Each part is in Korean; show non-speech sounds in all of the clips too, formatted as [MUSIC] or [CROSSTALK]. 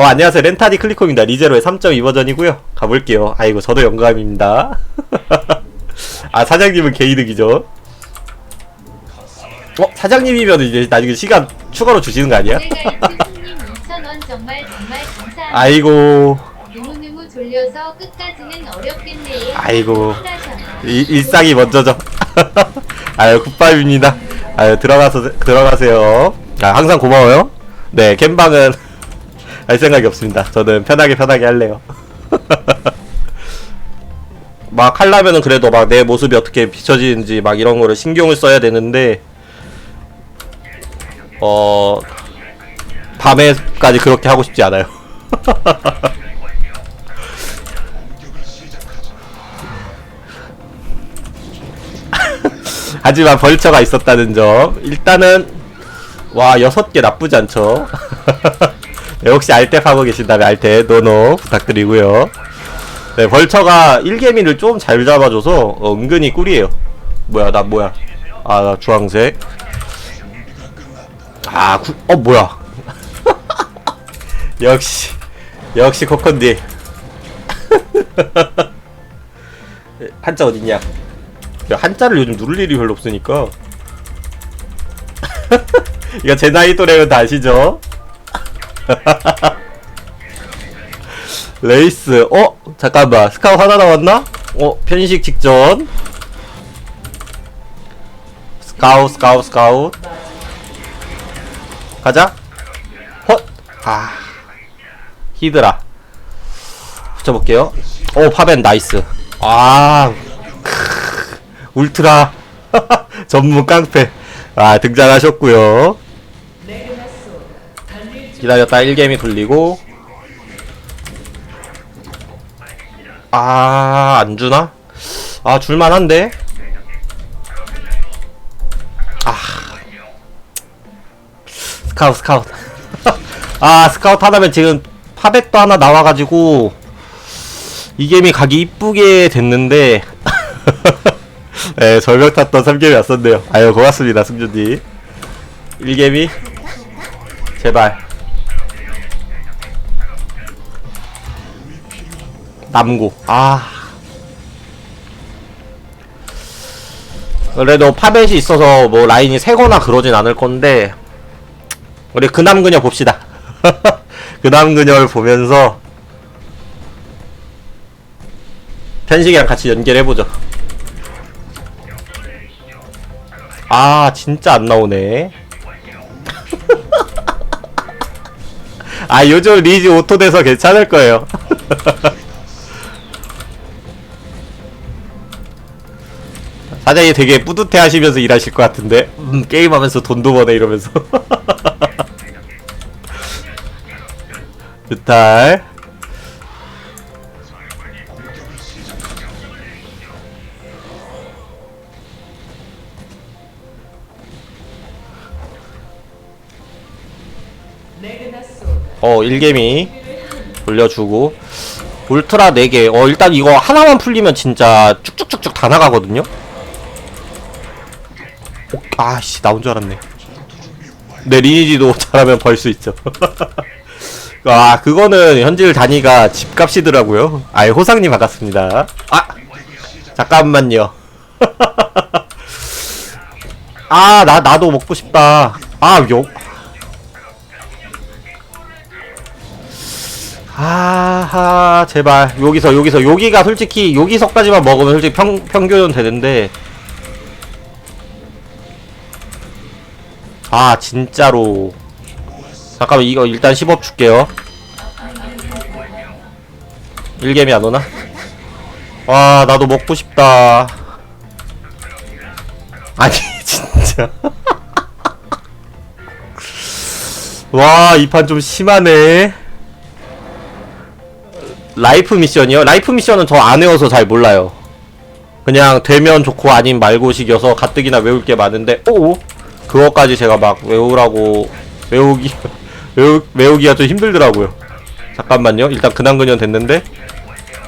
어, 안녕하세요. 렌타디 클리코입니다. 리제로의 3.2 버전이고요. 가볼게요. 아이고, 저도 영감입니다. [LAUGHS] 아, 사장님은 개이득이죠. 어, 사장님이면 이제 나중에 시간 추가로 주시는 거 아니야? 내가 스승님 2,000원 정말 정말 감사합니다. 아이고. 아이고. 이, 일상이 먼저죠. [LAUGHS] 아유, 굿바입니다. 아유, 들어가서, 들어가세요. 아, 항상 고마워요. 네, 캠방은 할 생각이 없습니다. 저는 편하게 편하게 할래요. [LAUGHS] 막 하려면은 그래도 막 내 모습이 어떻게 비춰지는지 막 이런 거를 신경을 써야 되는데, 어, 밤에까지 그렇게 하고 싶지 않아요. [LAUGHS] 하지만 벌처가 있었다는 점. 일단은 와 여섯 개 나쁘지 않죠. [LAUGHS] 네, 혹시 알테 하고 계신다면 알테 노노 부탁드리고요. 네 벌처가 1개미를 좀 잘 잡아줘서 어, 은근히 꿀이에요. 뭐야 나 뭐야? 아 나 주황색. 아, 구, 어 뭐야? [LAUGHS] 역시 역시 코컨디. [LAUGHS] 한자 어딨냐? 야, 한자를 요즘 누를 일이 별로 없으니까. [LAUGHS] 이거 제 나이 또래면 다 아시죠? 레이스, 어? 잠깐만, 스카우 하나 남았나? 어, 편식 직전. 스카우, 스카우, 스카우. 가자. 헛! 아. 히드라. 붙여볼게요. 오, 파벤 나이스. 아, 울트라 [LAUGHS] 전문 깡패 아 등장하셨고요 기다렸다 1게임이 돌리고 아 안주나? 아 줄만한데? 아 스카웃 스카웃 [LAUGHS] 아 스카웃 하다면 지금 파벳도 하나 나와가지고 이 게임이 가기 이쁘게 됐는데 [LAUGHS] 네, 절벽 탔던 3개미 왔었네요. 아유, 고맙습니다, 승준님. 1개미? 제발. 남고. 아. 그래도 파벳이 있어서 뭐 라인이 세거나 그러진 않을 건데, 우리 그남 그녀 봅시다. [LAUGHS] 그남 그녀를 보면서, 편식이랑 같이 연결해보죠. 아 진짜 안 나오네 [LAUGHS] 아 요즘 리즈 오토 돼서 괜찮을 거예요 [LAUGHS] 사장님 되게 뿌듯해 하시면서 일하실 것 같은데. 음, 게임하면서 돈도 버네 이러면서. [LAUGHS] 뮤탈. 어 1개미 돌려주고. 울트라 4개. 어 일단 이거 하나만 풀리면 진짜 쭉쭉쭉쭉 다 나가거든요? 어, 아씨 나온 줄 알았네. 내 리니지도 [LAUGHS] 잘하면 벌 수 있죠. [LAUGHS] 아 그거는 현질 단위가 집값이더라고요. 아예 호상님 반갑습니다. 아 잠깐만요. [LAUGHS] 아 나 나도 먹고 싶다. 아욕. 아하 제발. 여기서 여기서. 여기가 솔직히 여기서까지만 먹으면 솔직히 평, 평균은 되는데 아 진짜로 잠깐만 이거 일단 10업 줄게요 1개미 안 오나? [LAUGHS] 와 나도 먹고 싶다 [LAUGHS] 아니 진짜 [LAUGHS] 와 이 판 좀 심하네 라이프 미션이요? 라이프 미션은 저 안 외워서 잘 몰라요. 그냥 되면 좋고 아님 말고식이어서 가뜩이나 외울 게 많은데 오 그거까지 제가 막 외우라고 외우기 [LAUGHS] 외우, 외우기가 좀 힘들더라고요. 잠깐만요. 일단 근황 근연 됐는데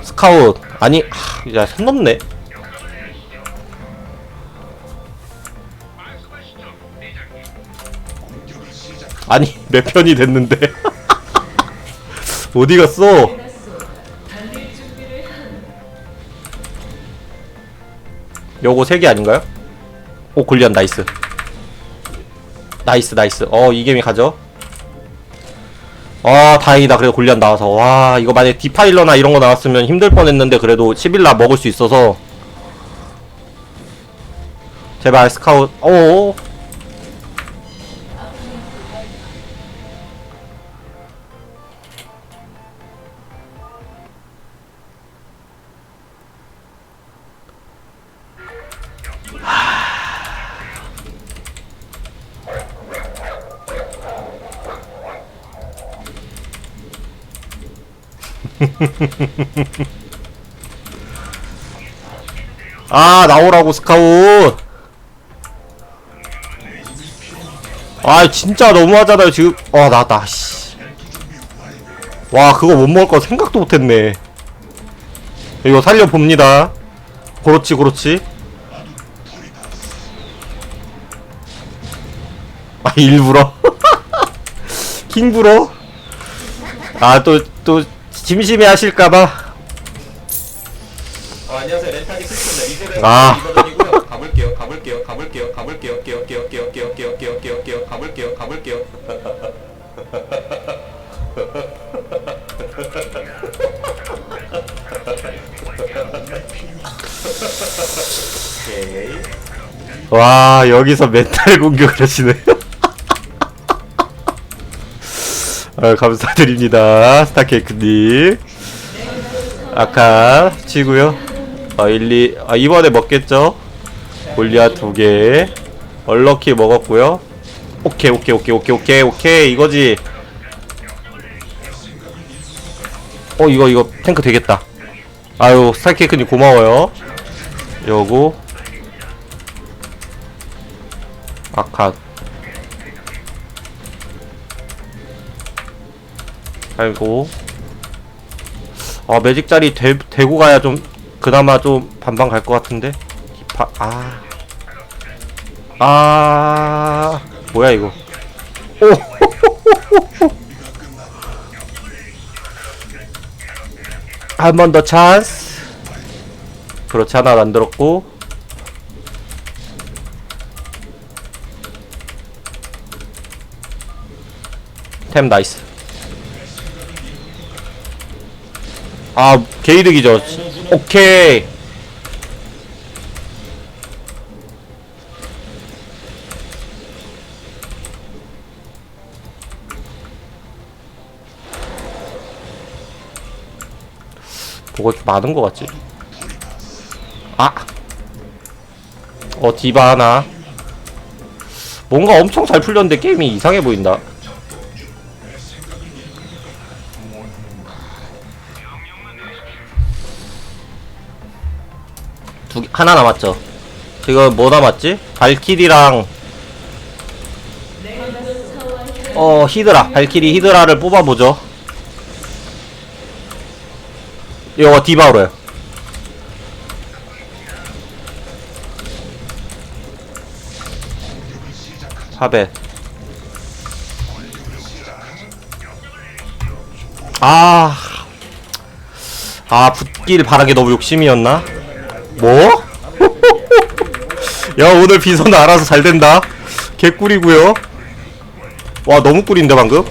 스카웃 아니 하, 이제 손 넘네. 아니 [LAUGHS] 몇 편이 됐는데 [LAUGHS] 어디 갔어? 요거 세개 아닌가요? 오 골리안 나이스 나이스 나이스. 어 이게임이 가죠? 아 다행이다. 그래도 골리안 나와서. 와 이거 만약에 디파일러나 이런 거 나왔으면 힘들 뻔했는데 그래도 11라 먹을 수 있어서. 제발 스카웃. 오 [LAUGHS] 아 나오라고 스카웃. 아 진짜 너무하잖아요 지금. 와 나왔다 씨. 와 그거 못 먹을 거 생각도 못했네. 이거 살려봅니다. 그렇지 그렇지. 아 일부러 [LAUGHS] 킹부러 아또또 심심해 하실까봐. 어, 안녕하세요. 렌탈이 크리스입니다 리세븐 아. 이거든이고요. 가볼게요. 가볼게요. 가볼게요. 가볼게요. 깨요 깨요 깨요 깨요 깨요 깨요 깨요 깨요. 가볼게요. 가볼게요. [LAUGHS] 오케이. 와 여기서 멘탈 공격을 하시네 아, 감사드립니다. 스타케이크님. 아카 치고요. 아 1, 2, 아 이번에 먹겠죠? 골리앗 두개. 얼럭키 먹었고요. 오케이 오케이 오케이 오케이 오케이 오케이. 이거지. 어 이거 이거 탱크 되겠다. 아유 스타케이크님 고마워요. 요거. 아카 아이고. 아 매직 자리 대, 대고 가야 좀 그나마 좀 반반 갈 것 같은데? 기파 아. 아, 뭐야 이거? [LAUGHS] 한번 더 찬스. 그렇지 하나 만들었고. 템 나이스 아 게이득이죠 오케이 뭐가 이렇게 많은 것 같지? 아! 어, 디바 하나. 뭔가 엄청 잘 풀렸는데 게임이 이상해 보인다. 하나 남았죠. 지금 뭐 남았지? 발키리랑 어 히드라 발키리 히드라를 뽑아보죠. 이거 디바우로요. 하벳. 아. 아, 붙길 바라게 너무 욕심이었나? 뭐? 야, 오늘 비서는 알아서 잘 된다. 개꿀이고요. 와, 너무 꿀인데 방금.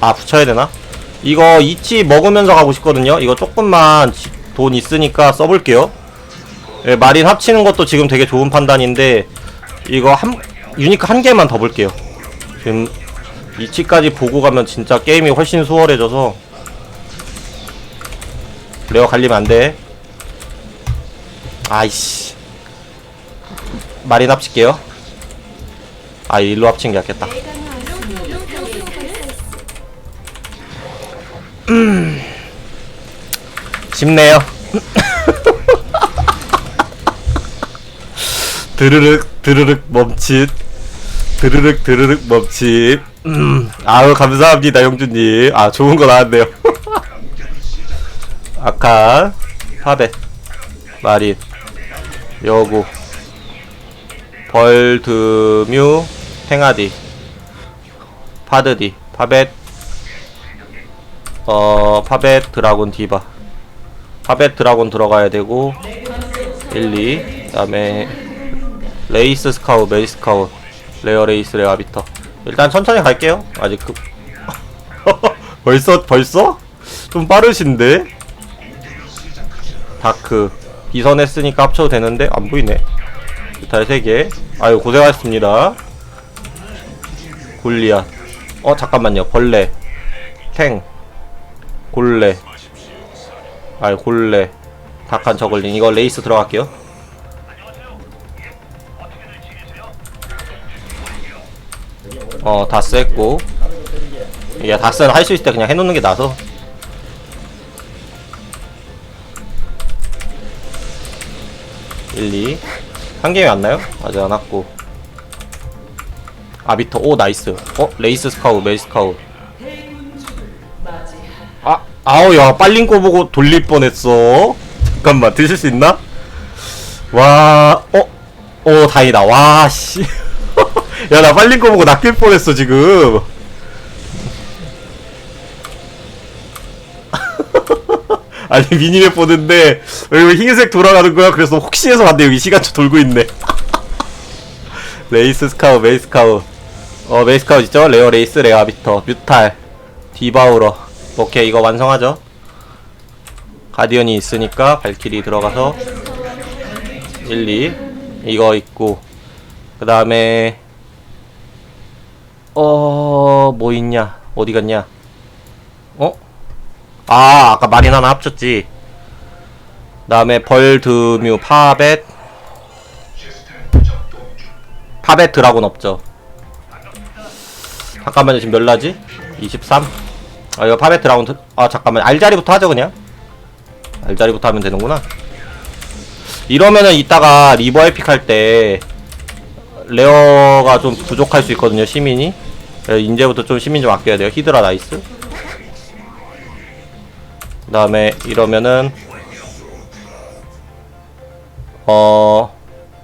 아, 붙여야 되나? 이거 이치 먹으면서 가고 싶거든요. 이거 조금만 지- 돈 있으니까 써볼게요. 예, 마린 합치는 것도 지금 되게 좋은 판단인데 이거 한 유니크 한 개만 더 볼게요. 지금 이치까지 보고 가면 진짜 게임이 훨씬 수월해져서 레어 갈리면 안 돼. 아이씨. 마린 합칠게요. 아, 일로 합친 게 낫겠다. 쉽네요. [LAUGHS] 드르륵 드르륵 멈칫 드르륵 드르륵 멈칫 음, 아유 감사합니다 영준님 아 좋은 거 나왔네요 [LAUGHS] 아카 파벳 마린 여구. 벌드뮤 탱아디. 파드디 파벳. 어 파벳 드라곤 디바. 파벳 드라곤 들어가야 되고 1, 2 그다음에 레이스 스카우 메이스 스카우. 레어 레이스 레어 아비터. 일단 천천히 갈게요. 아직 그 [LAUGHS] 벌써 벌써? 좀 빠르신데? 다크 비선 했으니까 합쳐도 되는데 안 보이네. 뮤탈 3개. 아유 고생하셨습니다. 골리앗. 어 잠깐만요. 벌레. 탱. 골레. 알 골레. 닭한 저글링 이거 레이스 들어갈게요. 어 다스 했고. 이게 다스는 할수 있을 때 그냥 해놓는 게 나서 일, 이. 한 게임이 안 나요? 아직 안 왔고. 아비터 오 나이스. 어 레이스 스카우 메이 스 카우. 아 아우 야 빨린 거 보고 돌릴 뻔했어. 잠깐만 드실 수 있나? 와어어 다행이다. 와 씨. [LAUGHS] 야 나 빨린 거 보고 낚일 뻔했어 지금 아니 미니맵 보는데 여기 흰색 돌아가는 거야? 그래서 혹시 해서 봤는데 여기 시간초 돌고 있네. [LAUGHS] 레이스 스카우 메이 스 카우. 어 메이 스 카우 있죠? 레어 레이스 레어 아비터 뮤탈 디바우러. 오케이 이거 완성하죠? 가디언이 있으니까 발키리 들어가서 1, 2 이거 있고. 그 다음에 어 뭐 있냐? 어디 갔냐? 어? 아 아까 마린 하나 합쳤지. 다음에 벌드뮤 파벳. 파벳 드라곤 없죠. 잠깐만요 지금 몇 라지? 23? 아 이거 파벳 드라곤 드... 아 잠깐만 알자리부터 하죠 그냥? 알자리부터 하면 되는구나. 이러면은 이따가 리버 에픽 할 때 레어가 좀 부족할 수 있거든요 시민이. 이제부터 좀 시민 좀 아껴야 돼요. 히드라 나이스 그 다음에 이러면은 어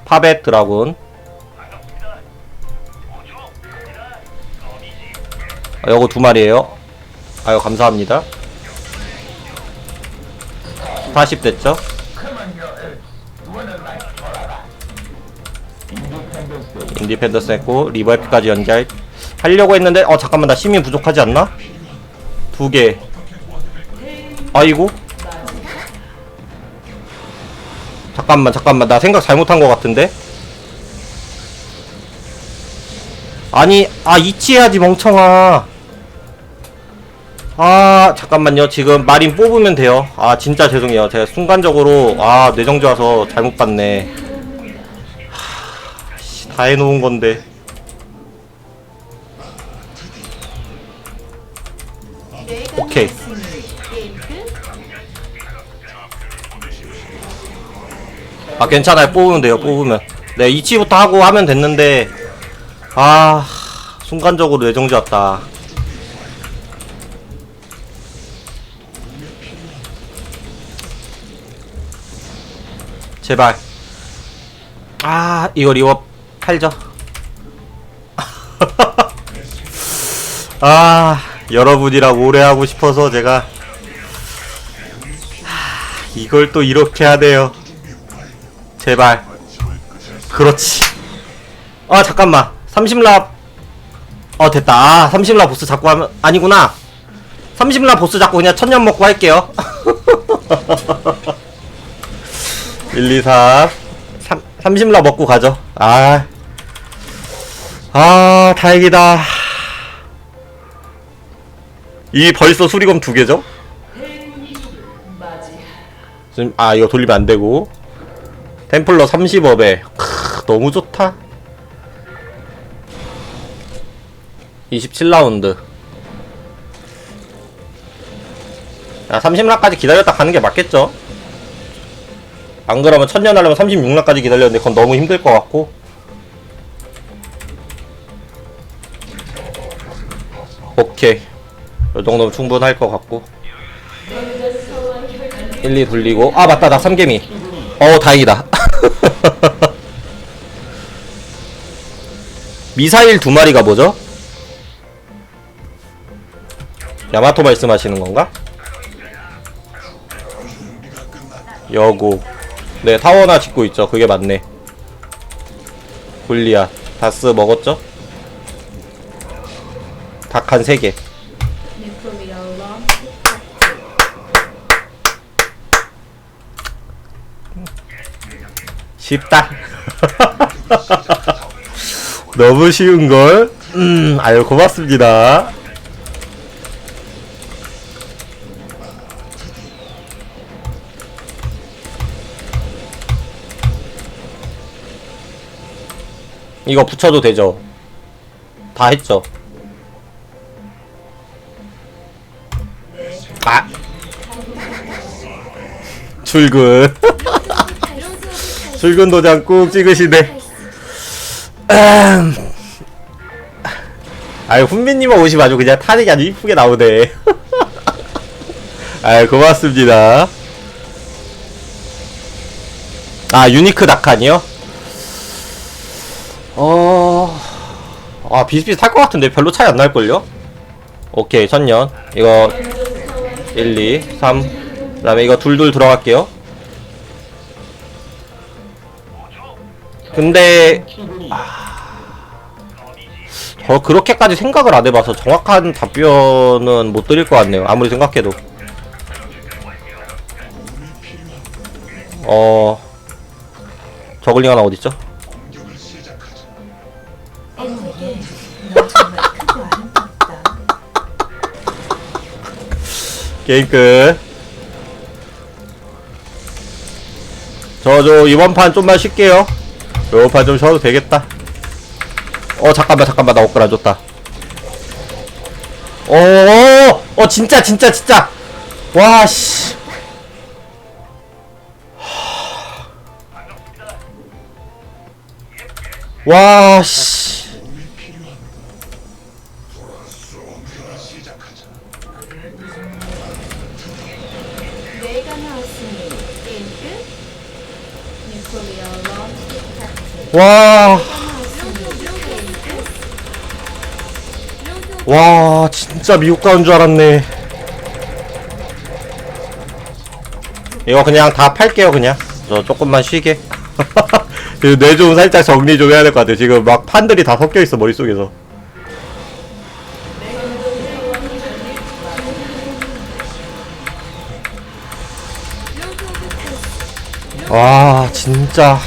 파벳 드라군. 아, 요거 두 마리에요. 아유 감사합니다. 40 됐죠? 인디펜더스 했고 리버에피까지 연결. 하려고 했는데 어 잠깐만 나 시민 부족하지 않나? 두개 아이고. 잠깐만 잠깐만. 나 생각 잘못한 것 같은데? 아니 아 이치해야지 멍청아. 아 잠깐만요. 지금 마린 뽑으면 돼요. 아 진짜 죄송해요. 제가 순간적으로 아 뇌정지 와서 잘못 봤네. 하, 씨, 다 해놓은 건데 아 괜찮아요. 뽑으면 돼요 뽑으면. 네 이치부터 하고 하면 됐는데 아 순간적으로 뇌정지 왔다. 제발. 아 이거 리워 팔죠? [LAUGHS] 아 여러분이랑 오래 하고 싶어서 제가 하, 이걸 또 이렇게 하네요 제발. 그렇지. 아 잠깐만. 30랍 어 됐다. 아 30랍 보스 잡고 하면 아니구나. 30랍 보스 잡고 그냥 천년 먹고 할게요. 1 2 4 3 30랍 먹고 가죠. 아. 아, 다행이다. 이 벌써 수리검 두 개죠? 지금 아 이거 돌리면 안 되고 템플러 30업에. 크, 너무 좋다. 27라운드. 야 30락까지 기다렸다 가는 게 맞겠죠? 안 그러면 천년 하려면 36락까지 기다렸는데 그건 너무 힘들 것 같고. 오케이. 이 정도면 충분할 것 같고. 1, 2 돌리고. 아 맞다. 나 3개미 어 다행이다 [LAUGHS] 미사일 두 마리가 뭐죠? 야마토 말씀하시는 건가? 여고 네 타워나 짓고 있죠 그게 맞네 골리앗 다스 먹었죠? 닭 한 3개 쉽다 [LAUGHS] 너무 쉬운 걸? 음 아유 고맙습니다 이거 붙여도 되죠? 다 했죠? 아! [LAUGHS] 출근. [LAUGHS] 출근 도장 꾹 찍으시네. 음. 아유, 훈민님만 오시면 아주 그냥 타닉이 아주 이쁘게 나오네. [LAUGHS] 아유, 고맙습니다. 아, 유니크 낙한이요? 어... 아 비슷비슷할 것 같은데 별로 차이 안 날걸요? 오케이 천년 이거 1, 2, 3 그 다음에 이거 둘둘 들어갈게요 근데 아... 저 그렇게까지 생각을 안 해봐서 정확한 답변은 못 드릴 것 같네요 아무리 생각해도 어... 저글링 하나 어딨죠? 게임 끝. 저, 저, 이번 판 좀만 쉴게요. 판좀 쉬어도 되겠다. 어, 잠깐만, 잠깐만, 나안 줬다. 어, 어, 어, 진짜, 진짜, 진짜. 와, 씨. 와, 씨. 내가 나왔으니 게임 끝. 뉴클리어 런치 파티. 와. 와 진짜 미국 가는 줄 알았네. 이거 그냥 다 팔게요 그냥. 저 조금만 쉬게. [LAUGHS] 뇌좀 살짝 정리 좀 해야 될 것 같아요. 지금 막 판들이 다 섞여 있어 머릿속에서. 와 진짜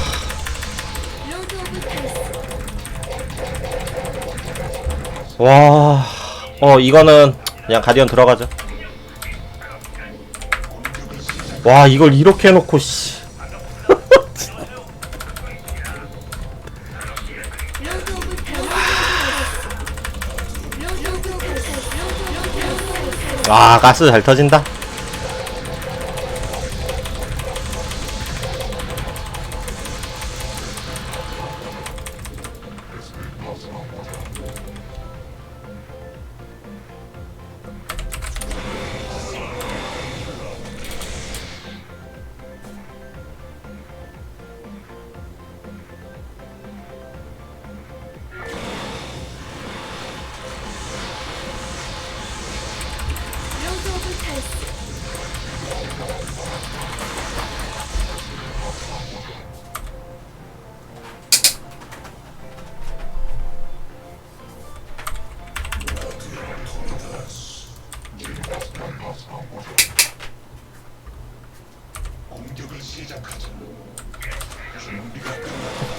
와, 어, 이거는 그냥 가디언 들어가죠. 와, 이걸 이렇게 해놓고, 씨. [LAUGHS] 아, 가스 잘 터진다.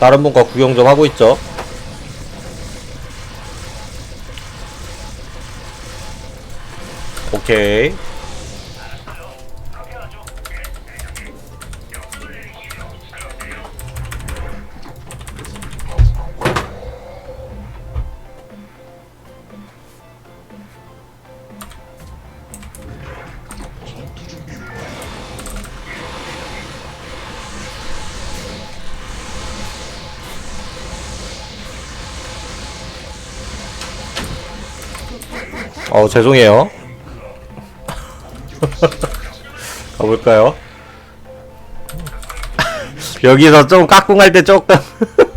다른 분과 구경 좀 하고 있죠. 오케이. 어, 죄송해요. [LAUGHS] 가볼까요? [LAUGHS] 여기서 좀 까꿍할 때 조금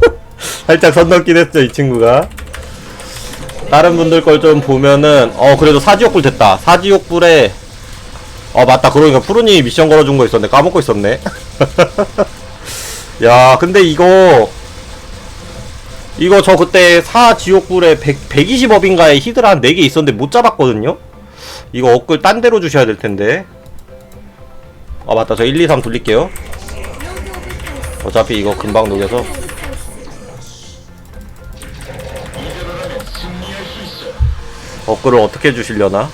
[LAUGHS] 살짝 선 넘긴 했죠, 이 친구가. 다른 분들 걸 좀 보면은 어 그래도 사지옥불 됐다 사지옥불에 어 맞다 그러니까 푸르님이 미션 걸어준 거 있었네 까먹고 있었네 야 근데 이거 이거 저 그때 사지옥불에 100, 120업인가에 히드라 한 4개 있었는데 못 잡았거든요? 이거 업글 딴 데로 주셔야 될 텐데. 아 맞다. 저 1, 2, 3 돌릴게요. 어차피 이거 금방 녹여서. 업글을 어떻게 주시려나?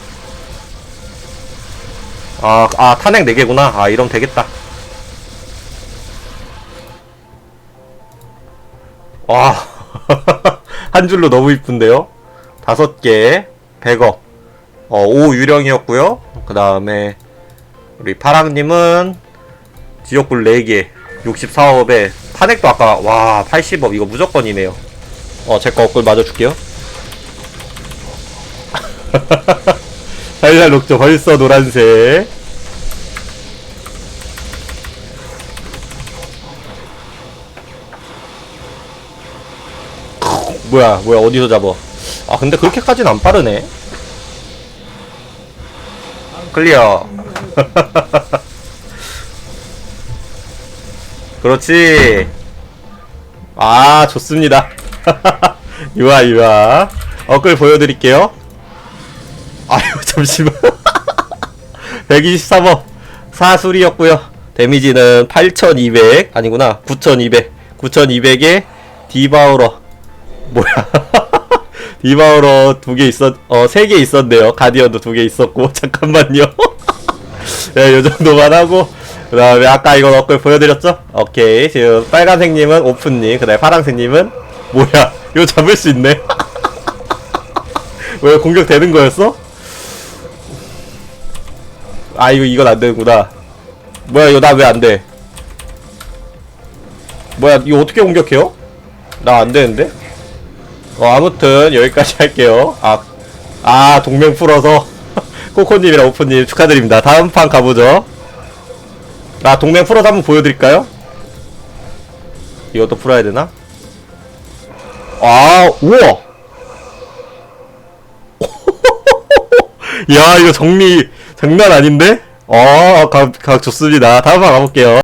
아, 아 탄핵 4개구나. 아 이러면 되겠다. 와, 한 줄로 너무 이쁜데요? 다섯 개, 100억. 어, 5 유령이었고요. 그 다음에, 우리 파랑님은 지역불 4개, 64억에, 탄핵도 아까, 와, 80억. 이거 무조건이네요. 어, 제거 업글 맞아줄게요. [LAUGHS] 달달 녹죠. 벌써 노란색. 뭐야 뭐야 어디서 잡어 아 근데 그렇게까지는 안 빠르네. 클리어. [LAUGHS] 그렇지. 아 좋습니다. [LAUGHS] 유아 유아. 어글 보여드릴게요. 아유 [LAUGHS] 잠시만. 123억 사술이었고요. 데미지는 8200 아니구나. 9200 9200에 디바우러 뭐야 [LAUGHS] 디바우러 두 개 있었 어세 개 있었네요 가디언도 두 개 있었고 [LAUGHS] 잠깐만요 네, [LAUGHS] 요 정도만 하고 그 다음에 아까 이거 업글 보여드렸죠? 오케이 지금 빨간색님은 오픈님 그 다음에 파란색님은 뭐야 이거 잡을 수 있네 왜 공격되는 거였어? 아 이거 이건 안 되는구나 뭐야 이거 나 왜 안 돼? 뭐야 이거 어떻게 공격해요? 나 안 되는데? 어 아무튼 여기까지 할게요 아, 아 동맹 풀어서 [LAUGHS] 코코님이랑 오프님 축하드립니다 다음 판 가보죠 아 동맹 풀어서 한번 보여드릴까요? 이것도 풀어야 되나? 아 우와 [LAUGHS] 야 이거 정리 장난 아닌데? 어 각, 각 좋습니다 다음 판 가볼게요